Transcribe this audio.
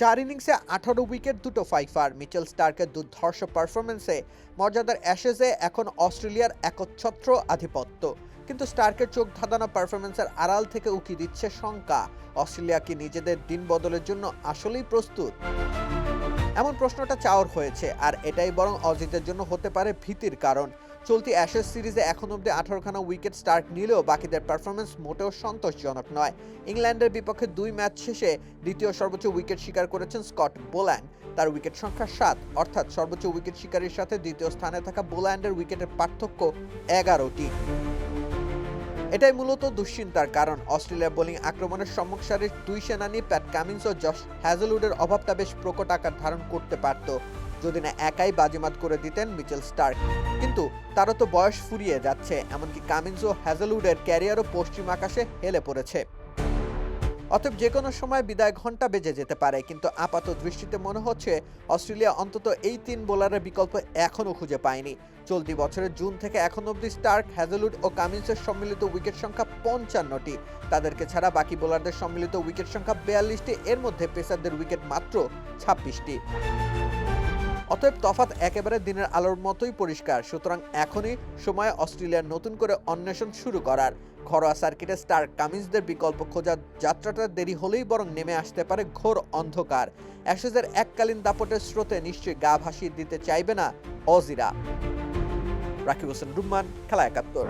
চার ইনিংসে আঠারো উইকেট, দুটো ফাইফার মিচেল স্টার্কের দুর্ধর্ষ পারফরমেন্সে মর্যাদার অ্যাশেজে এখন অস্ট্রেলিয়ার একচ্ছত্র আধিপত্য। কিন্তু স্টার্কের চোখ ধাঁধানো পারফরমেন্সের আড়াল থেকে উকি দিচ্ছে শঙ্কা। অস্ট্রেলিয়া কি নিজেদের দিন বদলের জন্য আসলেই প্রস্তুত? এমন প্রশ্নটা চাওয়ার হয়েছে, আর এটাই বরং অজিতের জন্য হতে পারে ভীতির কারণ। চলতি অ্যাশেজ সিরিজে এখন অব্দি আঠারোখানা উইকেট স্টার্ক নিলেও বাকিদের পারফরমেন্স মোটেও সন্তোষজনক নয়। ইংল্যান্ডের বিপক্ষে দুই ম্যাচ শেষে দ্বিতীয় সর্বোচ্চ উইকেট শিকার করেছেন স্কট বোল্যান্ড। তার উইকেট সংখ্যা সাত, অর্থাৎ সর্বোচ্চ উইকেট শিকারের সাথে দ্বিতীয় স্থানে থাকা বোল্যান্ডের উইকেটের পার্থক্য এগারোটি। এটাই মূলত দুশ্চিন্তার কারণ। অস্ট্রেলিয়ার বোলিং আক্রমণের সম্মুখ সারির দুই সেনানি প্যাট কামিন্স ও জশ হ্যাজেলউডের অভাবটা বেশ প্রকট আকার ধারণ করতে পারত। যদি না একাই বাজিমাত করে দিতেন মিচেল স্টার্ক। কিন্তু তারও তো বয়স ফুরিয়ে যাচ্ছে, এমনকি কামিন্স ও হ্যাজেলউডের ক্যারিয়ারও পশ্চিম আকাশে হেলে পড়েছে। অতএব যে কোনো সময় বিদায় ঘণ্টা বেজে যেতে পারে, কিন্তু আপাত দৃষ্টিতে মনে হচ্ছে অস্ট্রেলিয়া অন্তত এই তিন বোলারের বিকল্প এখনও খুঁজে পায়নি। চলতি বছরের জুন থেকে এখন অবধি স্টার্ক, হ্যাজেলউড ও কামিন্সের সম্মিলিত উইকেট সংখ্যা পঞ্চান্নটি। তাদেরকে ছাড়া বাকি বোলারদের সম্মিলিত উইকেট সংখ্যা বিয়াল্লিশটি, এর মধ্যে পেসারদের উইকেট মাত্র ছাব্বিশটি। অতএব তফাৎ একেবারে দিনের আলোর মতোই পরিষ্কার। সুতরাং এখনই সময় অস্ট্রেলিয়ার নতুন করে অন্বেষণ শুরু করার। ঘরোয়া সার্কিটে স্টার কামিন্সদের বিকল্প খোঁজার যাত্রাটা দেরি হলেই বরং নেমে আসতে পারে ঘোর অন্ধকার। অ্যাশেজের এককালীন দাপটের স্রোতে নিশ্চয়ই গা ভাসিয়ে দিতে চাইবে না অজিরা। রাকিব হোসেন রুম্মান, খেলা একাত্তর।